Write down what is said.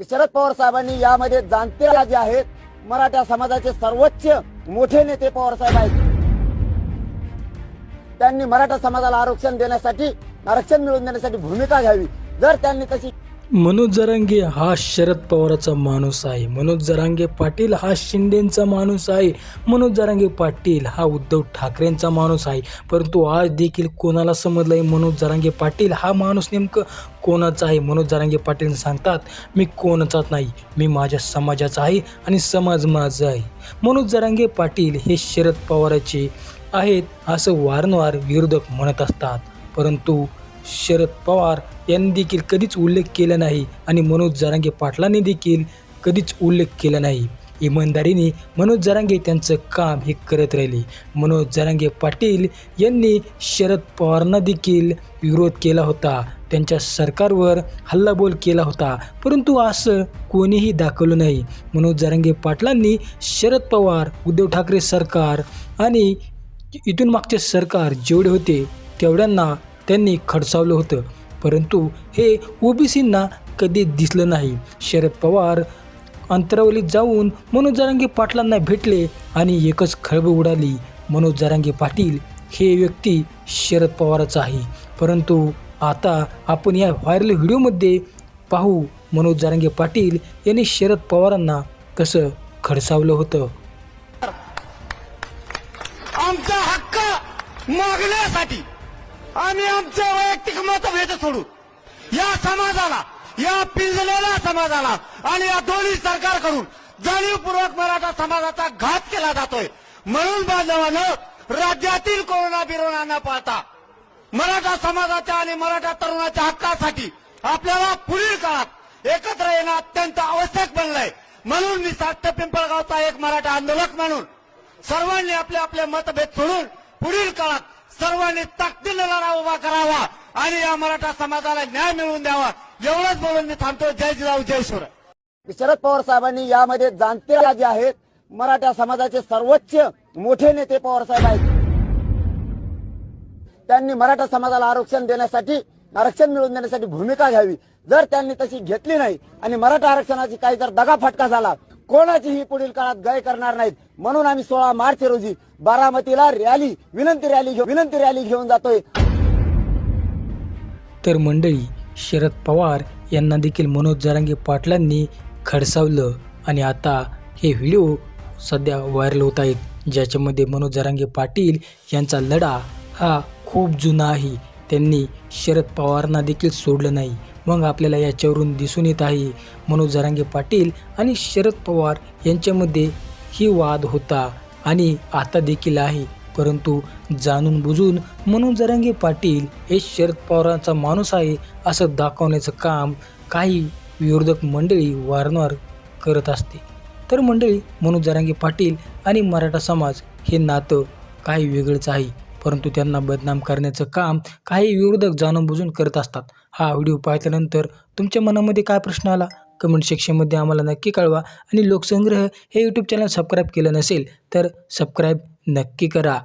शरद पवार साहेबांनी यामध्ये जाणते जे आहेत. मराठा समाजाचे सर्वोच्च मोठे नेते पवार साहेब आहेत. त्यांनी मराठा समाजाला आरक्षण देण्यासाठी आरक्षण मिळवून देण्यासाठी भूमिका घ्यावी. जर त्यांनी तशी मनोज जरांगे हा शरद पवाराचा माणूस आहे. मनोज जरांगे पाटील हा शिंदेंचा माणूस आहे. मनोज जरांगे पाटील हा उद्धव ठाकरेंचा माणूस आहे. परंतु आज देखील कोणाला समजलं आहे मनोज जरांगे पाटील हा माणूस नेमकं कोणाचा आहे? मनोज जरांगे पाटील सांगतात मी कोणाचाच नाही. मी माझ्या समाजाचा आहे आणि समाज माझा आहे. मनोज जरांगे पाटील हे शरद पवाराचे आहेत असं वारंवार विरोधक म्हणत असतात. परंतु शरद पवार यांनी देखील कधीच उल्लेख केला नाही आणि मनोज जरांगे पाटलांनी देखील कधीच उल्लेख केला नाही. इमानदारीने मनोज जरांगे त्यांचं काम हे करत राहिले. मनोज जरांगे पाटील यांनी शरद पवारांना देखील विरोध केला होता. त्यांच्या सरकारवर हल्लाबोल केला होता. परंतु असं कोणीही दाखवलं नाही. मनोज जरांगे पाटलांनी शरद पवार उद्धव ठाकरे सरकार आणि इथून मागचे सरकार जेवढे होते तेवढ्यांना त्यांनी खडसावलं होतं. परंतु हे ओबीसींना कधी दिसलं नाही. शरद पवार अंतरावलीत जाऊन मनोज जरांगे पाटलांना भेटले आणि एकच खळबळ उडाली. मनोज जरांगे पाटील हे व्यक्ती शरद पवारचा आहे. परंतु आता आपण या व्हायरल व्हिडिओमध्ये पाहू मनोज जरांगे पाटील यांनी शरद पवारांना कसं खडसावलं होतं. आमचा हक्क मागण्यासाठी आम्ही आमच्या वैयक्तिक मतभेद सोडू. या समाजाला या पिंजलेल्या समाजाला आणि या दोन्ही सरकारकडून जाणीवपूर्वक मराठा समाजाचा घात केला जातोय. म्हणून बांधवानं राज्यातील कोरोना बिरोना न मराठा समाजाच्या आणि मराठा तरुणाच्या हक्कासाठी आपल्याला पुढील काळात एकत्र येणं अत्यंत आवश्यक बनलंय. म्हणून मी सात पिंपळगावचा एक मराठा आंदोलक म्हणून सर्वांनी आपले आपले मतभेद सोडून पुढील काळात सर्वांनी ताकदीने लढा उभा करावा आणि या मराठा समाजाला न्याय मिळवून द्यावा. एवढंच बोलून मी थांबतो. जय जिजाऊ जय शिवराय. शरद पवार साहेबांनी यामध्ये जाणते जे आहेत. मराठा समाजाचे सर्वोच्च मोठे नेते पवार साहेब आहेत. त्यांनी मराठा समाजाला आरक्षण देण्यासाठी आरक्षण मिळवून देण्यासाठी भूमिका घ्यावी. जर त्यांनी तशी घेतली नाही आणि मराठा आरक्षणाची काही जर दगाफटका झाला कोणाचीही पुढील काळात गय करणार नाहीत. म्हणून आम्ही सोळा मार्च रोजी बारामतीला रॅली विनंती रॅली घेऊन विनंती रॅली घेऊन जातोय. तर मंडळी शरद पवार यांना देखील मनोज जरांगे पाटलांनी खडसावलं आणि आता हे व्हिडिओ सध्या व्हायरल होत आहेत ज्याच्यामध्ये मनोज जरांगे पाटील यांचा लढा हा खूप जुना आहे. त्यांनी शरद पवारांना देखील सोडलं नाही. मग आपल्याला याच्यावरून दिसून येत आहे. मनोज जरांगे पाटील आणि शरद पवार यांच्यामध्ये ही वाद होता आणि आता देखील आहे. परंतु जाणून बुजून मनोज जरांगे पाटील हे शरद पवारांचा माणूस आहे असं दाखवण्याचं काम काही विरोधक मंडळी वारंवार करत असते. तर मंडळी मनोज जरांगे पाटील आणि मराठा समाज हे नातं काही वेगळंच आहे. परंतु त्यांना बदनाम करण्याचं काम काही विरोधक जाणून बुजून करत असतात. हा व्हिडिओ पाहिल्यानंतर तुमच्या मनामध्ये काय प्रश्न आला? कमेंट सेक्शनमध्ये आम्हाला नक्की कळवा आणि लोकसंग्रह हे यूट्यूब चॅनल सबस्क्राईब केलं नसेल तर सबस्क्राईब नक्की करा.